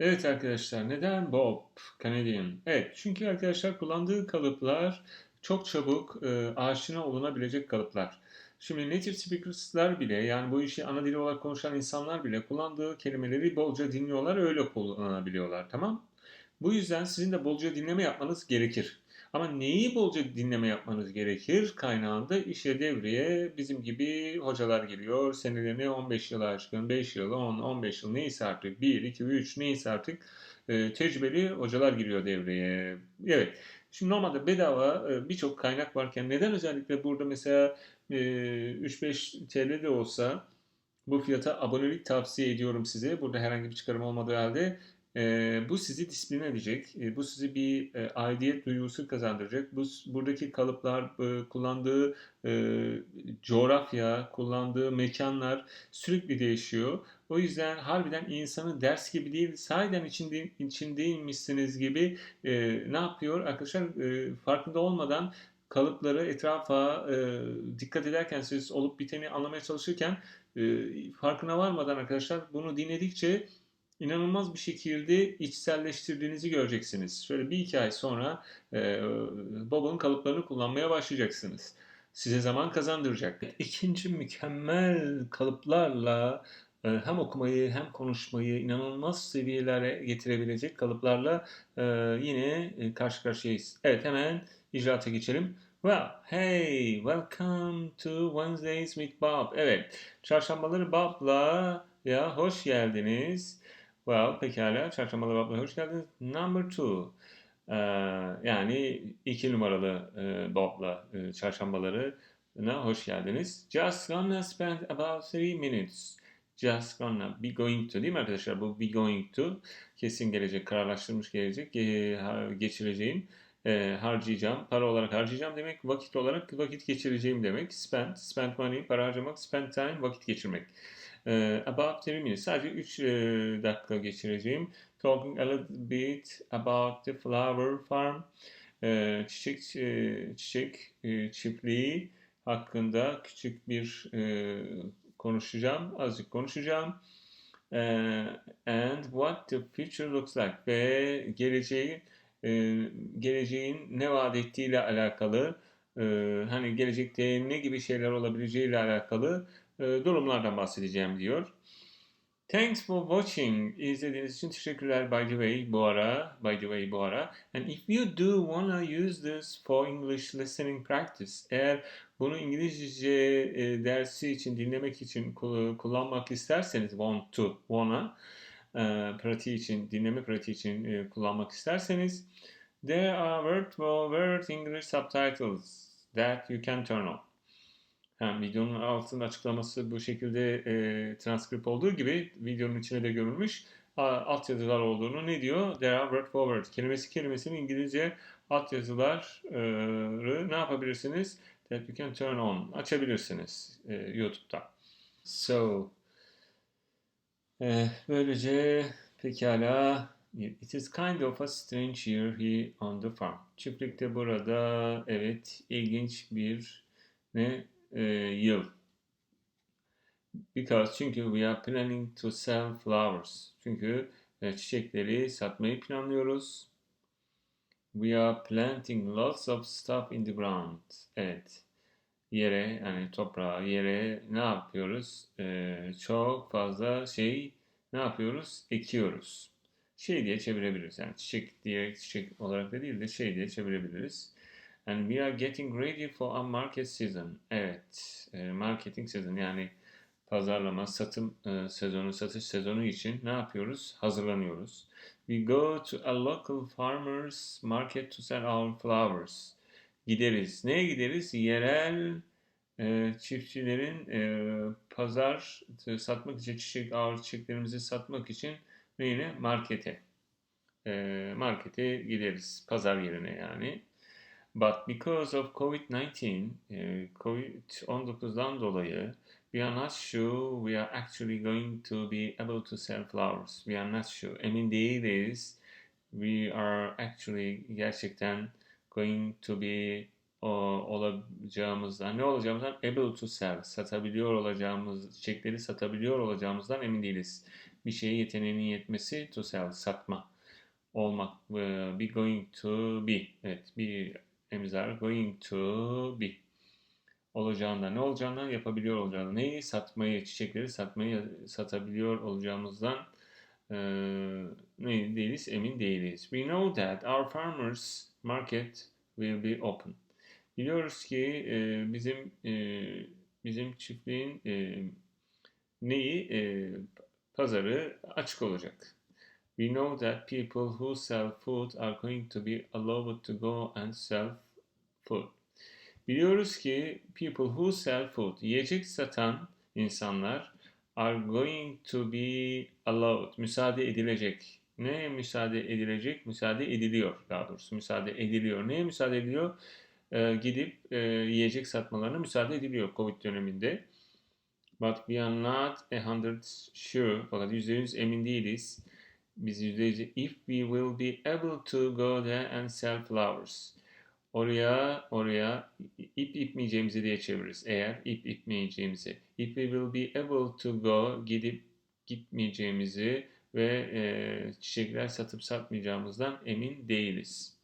Evet arkadaşlar, neden Bob Canadian? Evet, çünkü arkadaşlar kullandığı kalıplar çok çabuk e, aşina olunabilecek kalıplar. Şimdi native speakers'lar bile yani bu işi ana dili olarak konuşan insanlar bile kullandığı kelimeleri bolca dinliyorlar, öyle kullanabiliyorlar, tamam? Bu yüzden sizin de bolca dinleme yapmanız gerekir. Ama neyi bolca dinleme yapmanız gerekir? Kaynağında işe devreye bizim gibi hocalar geliyor. Senelerini 15 yıl aşkın, 5 yıl, 10, 15 yıl neyse artık 1, 2, 3 neyse artık e, tecrübeli hocalar giriyor devreye. Evet. Şimdi normalde bedava e, birçok kaynak varken neden özellikle burada mesela e, 3-5 TL de olsa bu fiyata abonelik tavsiye ediyorum size. Burada herhangi bir çıkarım olmadığı halde e, bu sizi disiplin edecek, e, bu sizi bir e, aidiyet duygusu kazandıracak. Bu buradaki kalıplar, e, kullandığı e, coğrafya, kullandığı mekanlar sürekli değişiyor. O yüzden harbiden insanı ders gibi değil, sahiden içinde, içindeymişsiniz gibi e, ne yapıyor? Arkadaşlar e, farkında olmadan kalıpları etrafa e, dikkat ederken siz olup biteni anlamaya çalışırken e, farkına varmadan arkadaşlar bunu dinledikçe inanılmaz bir şekilde içselleştirdiğinizi göreceksiniz. Şöyle bir iki ay sonra e, Bob'un kalıplarını kullanmaya başlayacaksınız. Size zaman kazandıracak. İkinci mükemmel kalıplarla e, hem okumayı hem konuşmayı inanılmaz seviyelere getirebilecek kalıplarla e, yine e, karşı karşıyayız. Evet hemen icraata geçelim. Well, hey, welcome to Wednesdays with Bob. Evet, çarşambaları Bob'la ya hoş geldiniz. Well, pekala. Çarşambalı Bob'la hoş geldiniz. Number two. Ee, yani iki numaralı e, Bob'la e, çarşambaları hoş geldiniz. Just gonna spend about three minutes. Just gonna be going to değil mi arkadaşlar? Bu be going to kesin gelecek, kararlaştırmış gelecek. E, geçireceğim, e, harcayacağım, para olarak harcayacağım demek, vakit olarak vakit geçireceğim demek. Spend, spend money, para harcamak, spend time, vakit geçirmek. Uh, about 3 minutes. Sadece 3 e, dakika geçireceğim. Talking a little bit about the flower farm. E, çiçek e, çiçek e, çiftliği hakkında küçük bir konuşacağım. Azıcık konuşacağım. E, and what the future looks like. Ve geleceği geleceğin ne vaat ettiğiyle alakalı hani gelecekte ne gibi şeyler olabileceğiyle alakalı durumlardan bahsedeceğim diyor. Thanks for watching. İzlediğiniz için teşekkürler by the way bu ara. By the way bu ara. And if you do wanna use this for English listening practice. Eğer bunu İngilizce e, dersi için dinlemek için kullanmak isterseniz want to, wanna e, pratiği için, dinleme pratiği için e, kullanmak isterseniz there are word for word English subtitles that you can turn on. Yani videonun altında açıklaması bu şekilde e, transkript olduğu gibi videonun içine de görülmüş altyazılar olduğunu ne diyor? There are word for word. Kelimesi kelimesinin İngilizce altyazıları ne yapabilirsiniz? That you can turn on. Açabilirsiniz e, YouTube'da. So e, böylece pekala It is kind of a strange year here on the farm. Çiftlikte burada evet ilginç bir ne e, yıl. Because çünkü we are planning to sell flowers. Çünkü e, çiçekleri satmayı planlıyoruz. We are planting lots of stuff in the ground. Evet. Yere yani toprağa yere ne yapıyoruz? Ee, çok fazla şey ne yapıyoruz? Ekiyoruz. Şey diye çevirebiliriz. Yani çiçek diye çiçek olarak da değil de şey diye çevirebiliriz. And we are getting ready for a market season. Evet, e, marketing season yani pazarlama, satım e, sezonu, satış sezonu için ne yapıyoruz? Hazırlanıyoruz. We go to a local farmers market to sell our flowers. Gideriz. Neye gideriz? Yerel e, çiftçilerin e, pazar e, satmak için çiçek, ağır çiçeklerimizi satmak için neyine? Markete. E, markete gideriz. Pazar yerine yani. But because of COVID-19, e, COVID-19'dan dolayı we are not sure we are actually going to be able to sell flowers. We are not sure. Emin değiliz. We are actually gerçekten going to be o, olacağımızdan, ne olacağımızdan able to sell, satabiliyor olacağımız, çiçekleri satabiliyor olacağımızdan emin değiliz. bir şeye yeteneğinin yetmesi to sell, satma olmak. Be going to be. Evet, bir emzar going to be. Olacağından, ne olacağından yapabiliyor olacağından. Neyi? Satmayı, çiçekleri satmayı satabiliyor olacağımızdan e, ne değiliz? Emin değiliz. We know that our farmers market will be open. Biliyoruz ki e, bizim e, bizim çiftliğin e, neyi e, pazarı açık olacak. We know that people who sell food are going to be allowed to go and sell food. Biliyoruz ki people who sell food, yiyecek satan insanlar are going to be allowed, müsaade edilecek. Neye müsaade edilecek? Müsaade ediliyor daha doğrusu. Müsaade ediliyor. Neye müsaade ediliyor? Ee, gidip e, yiyecek satmalarına müsaade ediliyor Covid döneminde. But we are not a hundred sure. Fakat %100 emin değiliz. Biz %100 if we will be able to go there and sell flowers. Oraya oraya ip ipmeyeceğimizi diye çeviririz. Eğer ip ipmeyeceğimizi. If we will be able to go gidip gitmeyeceğimizi ve e, çiçekler satıp satmayacağımızdan emin değiliz.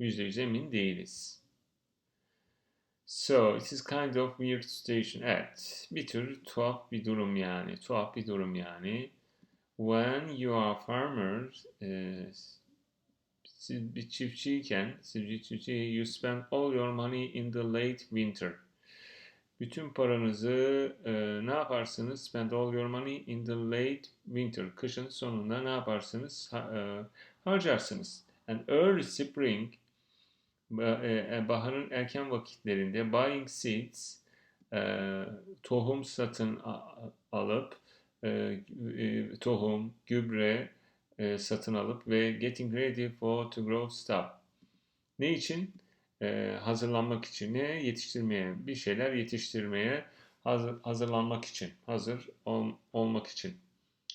%100 emin değiliz. So, it is kind of weird situation. Evet, bir tür tuhaf bir durum yani. Tuhaf bir durum yani. When you are farmer, e, siz bir çiftçiyken, siz bir çiftçi, you spend all your money in the late winter. Bütün paranızı e, ne yaparsınız? Spend all your money in the late winter. Kışın sonunda ne yaparsınız? Ha, e, harcarsınız. And early spring, e, baharın erken vakitlerinde buying seeds, e, tohum satın alıp, e, e, tohum, gübre, e, satın alıp ve getting ready for to grow stuff. Ne için? E, hazırlanmak için. Ne? Yetiştirmeye. Bir şeyler yetiştirmeye hazır, hazırlanmak için. Hazır ol, olmak için.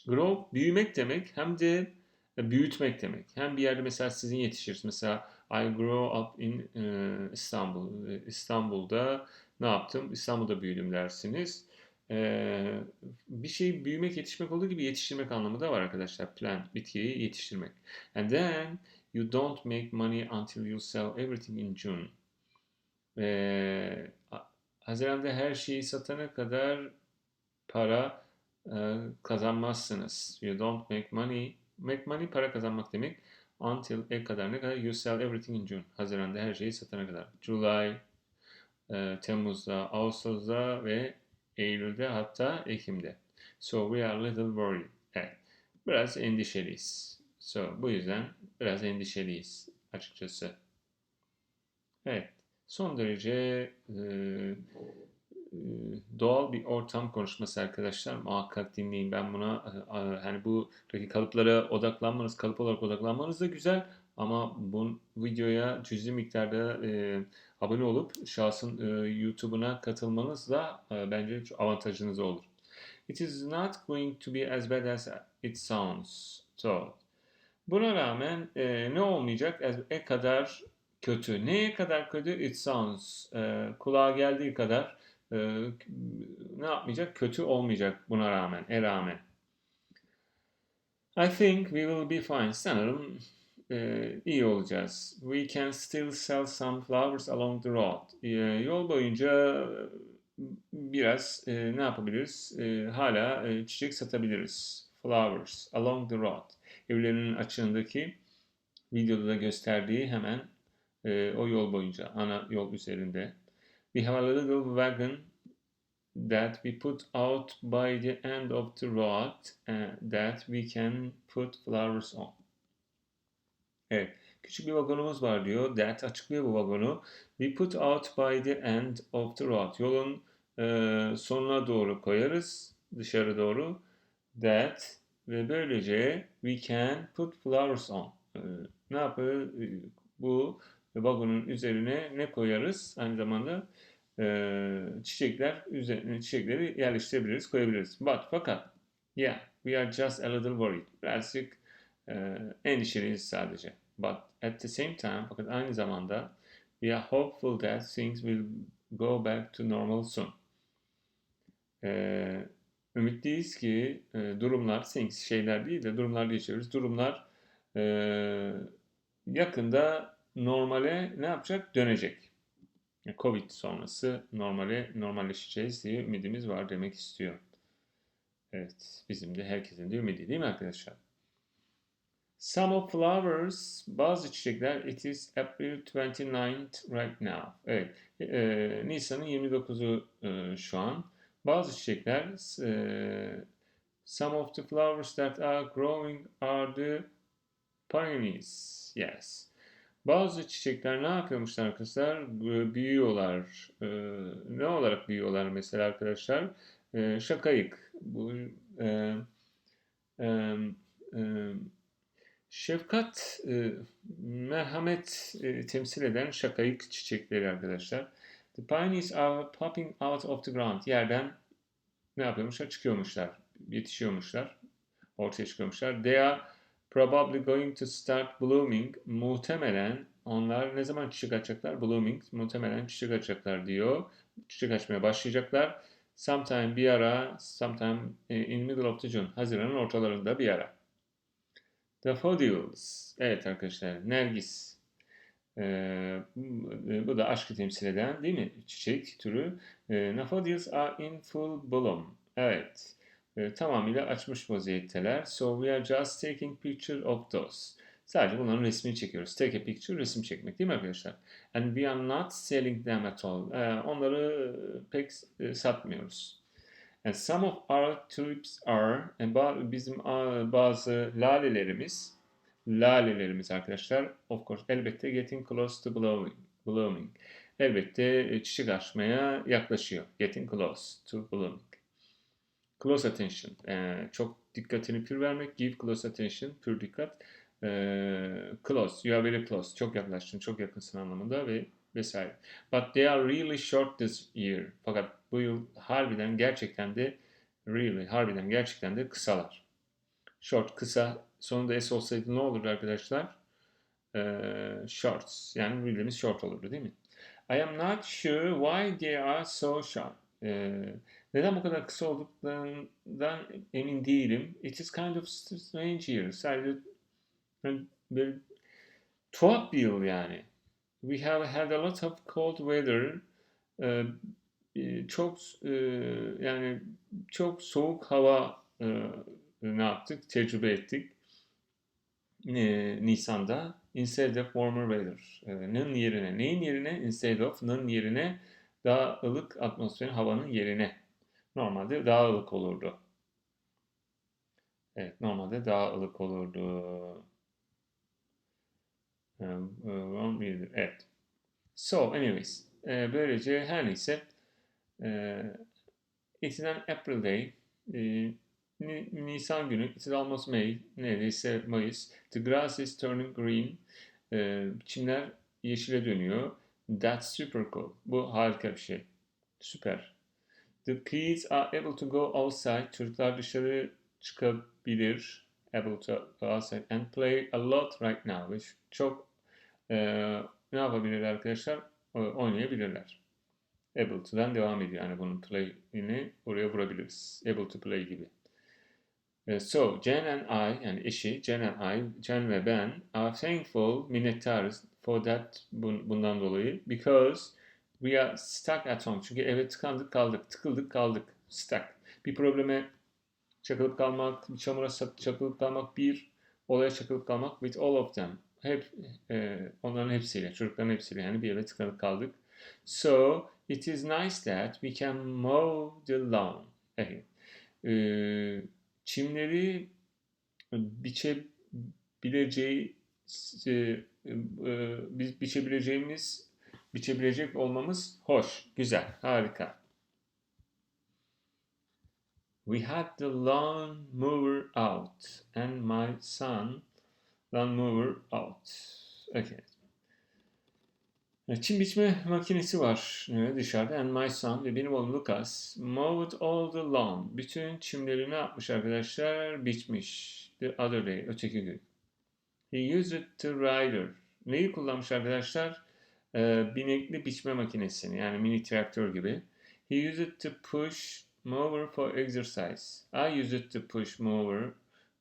Grow büyümek demek hem de e, büyütmek demek. Hem bir yerde mesela sizin yetişir. Mesela I grow up in e, İstanbul. İstanbul'da ne yaptım? İstanbul'da büyüdüm dersiniz e, bir şey büyümek, yetişmek olduğu gibi yetiştirmek anlamı da var arkadaşlar. Plant, bitkiyi yetiştirmek. And then you don't make money until you sell everything in June. E, Haziran'da her şeyi satana kadar para e, kazanmazsınız. You don't make money. Make money para kazanmak demek. Until e kadar ne kadar? You sell everything in June. Haziran'da her şeyi satana kadar. July, e, Temmuz'da, Ağustos'da ve Eylül'de hatta Ekim'de. So we are a little worried. Evet. Biraz endişeliyiz. So bu yüzden biraz endişeliyiz açıkçası. Evet. Son derece e, e, doğal bir ortam konuşması arkadaşlar. Muhakkak dinleyin. Ben buna e, hani bu kalıplara odaklanmanız, kalıp olarak odaklanmanız da güzel. Ama bu videoya cüzi miktarda e, abone olup şahsın e, YouTube'una katılmanız da e, bence avantajınız olur. It is not going to be as bad as it sounds. So, buna rağmen e, ne olmayacak? As, e kadar kötü. Neye kadar kötü? It sounds. E, kulağa geldiği kadar e, ne yapmayacak? Kötü olmayacak buna rağmen, e rağmen. I think we will be fine. Sanırım e, iyi olacağız. We can still sell some flowers along the road. E, yol boyunca biraz e, ne yapabiliriz? E, hala e, çiçek satabiliriz. Flowers along the road. Evlerinin açığındaki videoda da gösterdiği hemen e, o yol boyunca, ana yol üzerinde. We have a little wagon that we put out by the end of the road uh, that we can put flowers on. Evet. Küçük bir vagonumuz var diyor. That açıklıyor bu vagonu. We put out by the end of the road. Yolun e, sonuna doğru koyarız. Dışarı doğru. That ve böylece we can put flowers on. E, ne yapıyor? E, bu vagonun üzerine ne koyarız? Aynı zamanda e, çiçekler üzerine çiçekleri yerleştirebiliriz, koyabiliriz. But fakat yeah, we are just a little worried. Birazcık endişeliyiz sadece. But at the same time, fakat aynı zamanda we are hopeful that things will go back to normal soon. E, ümitliyiz ki e, durumlar, things şeyler değil de durumlar diye çeviriyoruz. Durumlar e, yakında normale ne yapacak? Dönecek. Covid sonrası normale normalleşeceğiz diye ümidimiz var demek istiyor. Evet, bizim de herkesin de ümidi değil mi arkadaşlar? Some of flowers, bazı çiçekler, it is April 29th right now. Evet, e, Nisan'ın 29'u e, şu an. Bazı çiçekler, e, some of the flowers that are growing are the peonies. Yes. Bazı çiçekler ne yapıyormuşlar arkadaşlar? E, Büyüyorlar. E, ne olarak büyüyorlar mesela arkadaşlar? E, şakayık. Bu e, e, e, şefkat, e, merhamet e, temsil eden şakayık çiçekleri arkadaşlar. The peonies are popping out of the ground. Yerden ne yapıyormuşlar? Çıkıyormuşlar. Yetişiyormuşlar. Ortaya çıkıyormuşlar. They are probably going to start blooming. Muhtemelen onlar ne zaman çiçek açacaklar? Blooming. Muhtemelen çiçek açacaklar diyor. Çiçek açmaya başlayacaklar. Sometime bir ara, sometime in middle of the June. Haziran'ın ortalarında bir ara. Daffodils. Evet arkadaşlar, nergis. Ee, bu da aşkı temsil eden değil mi? Çiçek türü. Ee, Daffodils are in full bloom. Evet. Ee, tamamıyla açmış vaziyetteler. So we are just taking picture of those. Sadece bunların resmini çekiyoruz. Take a picture, resim çekmek değil mi arkadaşlar? And we are not selling them at all. Ee, onları pek e, satmıyoruz. And some of our tulips are, bizim bazı lalelerimiz, lalelerimiz arkadaşlar, of course, elbette getting close to blooming. blooming. Elbette e, çiçek açmaya yaklaşıyor. Getting close to blooming. Close attention. Ee, çok dikkatini pür vermek. Give close attention. Pür dikkat. Ee, close. You are very close. Çok yaklaştın. Çok yakınsın anlamında ve vesaire. But they are really short this year. Fakat bu yıl harbiden gerçekten de really harbiden gerçekten de kısalar. Short kısa sonunda s olsaydı ne olurdu arkadaşlar? Ee, shorts yani really'miz short olurdu değil mi? I am not sure why they are so short. Ee, neden bu kadar kısa olduklarından emin değilim. It is kind of strange year. Sadece bir tuhaf bir yıl yani. We have had a lot of cold weather. Ee, çok e, yani çok soğuk hava e, ne yaptık? Tecrübe ettik. Nisan'da instead of warmer weather. Nın yerine, neyin yerine? Instead of, nın yerine daha ılık atmosferin havanın yerine. Normalde daha ılık olurdu. Evet, normalde daha ılık olurdu. Evet. So, anyways. Böylece her neyse it is an April day. Nisan günü. It is almost May. Neredeyse Mayıs. The grass is turning green. Çimler yeşile dönüyor. That's super cool. Bu harika bir şey. Süper. The kids are able to go outside. Çocuklar dışarı çıkabilir. Able to go outside and play a lot right now. Ve çok e, ne yapabilirler arkadaşlar? Oynayabilirler. Able to'dan devam ediyor. Yani bunun play'ini oraya vurabiliriz. Able to play gibi. So, Jen and I, yani eşi, Jen and I, Jen ve ben are thankful, minnettarız for that bundan dolayı. Because we are stuck at home. Çünkü eve tıkandık kaldık, tıkıldık kaldık, stuck. Bir probleme çakılıp kalmak, bir çamura çakılıp kalmak, bir olaya çakılıp kalmak with all of them. Hep e, onların hepsiyle, çocukların hepsiyle yani bir eve tıkanıp kaldık. So it is nice that we can mow the lawn. Evet. E, çimleri biçebileceği e, e, biz biçebileceğimiz biçebilecek olmamız hoş, güzel, harika. We had the lawn mower out and my son lawn mower out. Okay. Çim biçme makinesi var dışarıda. And my son ve benim oğlum Lucas mowed all the lawn. Bütün çimleri ne yapmış arkadaşlar? Biçmiş. The other day, öteki gün. He used it to rider. Neyi kullanmış arkadaşlar? Ee, binekli biçme makinesini yani mini traktör gibi. He used it to push mover for exercise. I use it to push mower,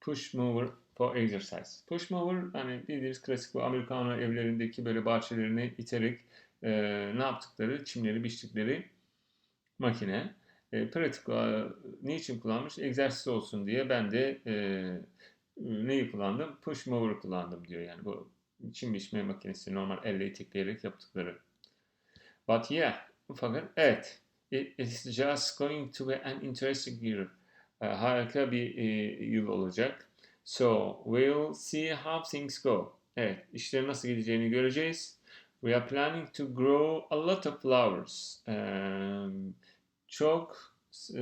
push mower for exercise. Push mower hani bildiğiniz klasik bu Amerikano evlerindeki böyle bahçelerini iterek e, ne yaptıkları, çimleri biçtikleri makine. E, pratik e, niçin kullanmış? Egzersiz olsun diye ben de e, neyi kullandım? Push mower kullandım diyor yani bu çim biçme makinesi normal elle itekleyerek yaptıkları. But yeah, fakat evet, it is just going to be an interesting year. E, harika bir e, yıl olacak. So, we'll see how things go. Evet, işlerin nasıl gideceğini göreceğiz. We are planning to grow a lot of flowers. Um, çok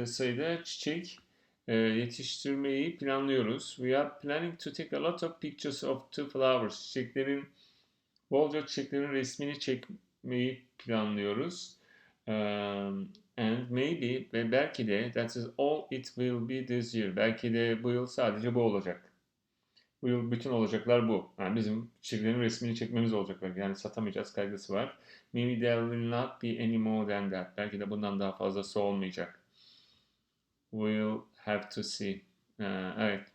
sayıda çiçek e, yetiştirmeyi planlıyoruz. We are planning to take a lot of pictures of the flowers. Çiçeklerin, bolca çiçeklerin resmini çekmeyi planlıyoruz. Um, and maybe ve belki de that is all it will be this year. Belki de bu yıl sadece bu olacak. Bu yıl bütün olacaklar bu. Yani bizim çiçeklerin resmini çekmemiz olacak belki. Yani satamayacağız kaygısı var. Maybe there will not be any more than that. Belki de bundan daha fazlası olmayacak. We'll have to see. Ee, evet.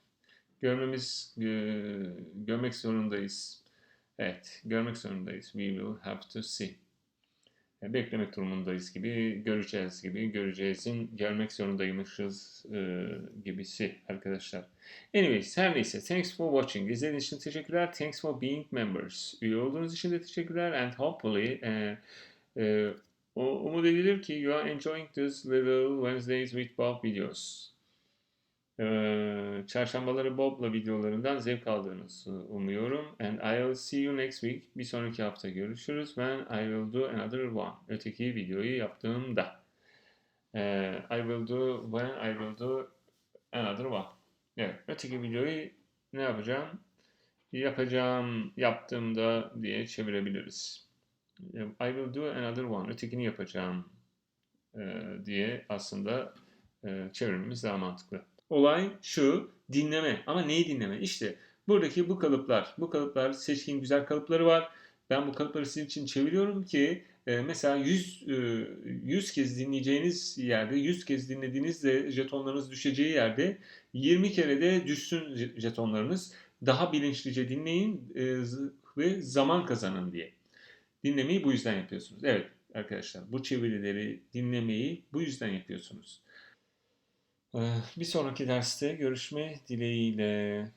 Görmemiz, görmek zorundayız. Evet, görmek zorundayız. We will have to see. Beklemek durumundayız gibi, göreceğiz gibi, göreceğizin görmek zorundaymışız e, gibisi arkadaşlar. Anyways, her neyse. Thanks for watching. İzlediğiniz için teşekkürler. Thanks for being members. Üye olduğunuz için de teşekkürler. And hopefully, e, e, umut edilir ki you are enjoying this little Wednesdays with Bob videos. Çarşambaları Bob'la videolarından zevk aldığınızı umuyorum. And I will see you next week. Bir sonraki hafta görüşürüz. When I will do another one. Öteki videoyu yaptığımda. I will do when I will do another one. Evet. Öteki videoyu ne yapacağım? Yapacağım, yaptığımda diye çevirebiliriz. I will do another one. Ötekini yapacağım diye aslında çevirmemiz daha mantıklı. Olay şu, dinleme. Ama neyi dinleme? İşte buradaki bu kalıplar. Bu kalıplar seçkin güzel kalıpları var. Ben bu kalıpları sizin için çeviriyorum ki e, mesela 100 e, 100 kez dinleyeceğiniz yerde, 100 kez dinlediğinizde jetonlarınız düşeceği yerde 20 kere de düşsün jetonlarınız. Daha bilinçlice dinleyin e, ve zaman kazanın diye. Dinlemeyi bu yüzden yapıyorsunuz. Evet arkadaşlar bu çevirileri dinlemeyi bu yüzden yapıyorsunuz. Bir sonraki derste görüşme dileğiyle.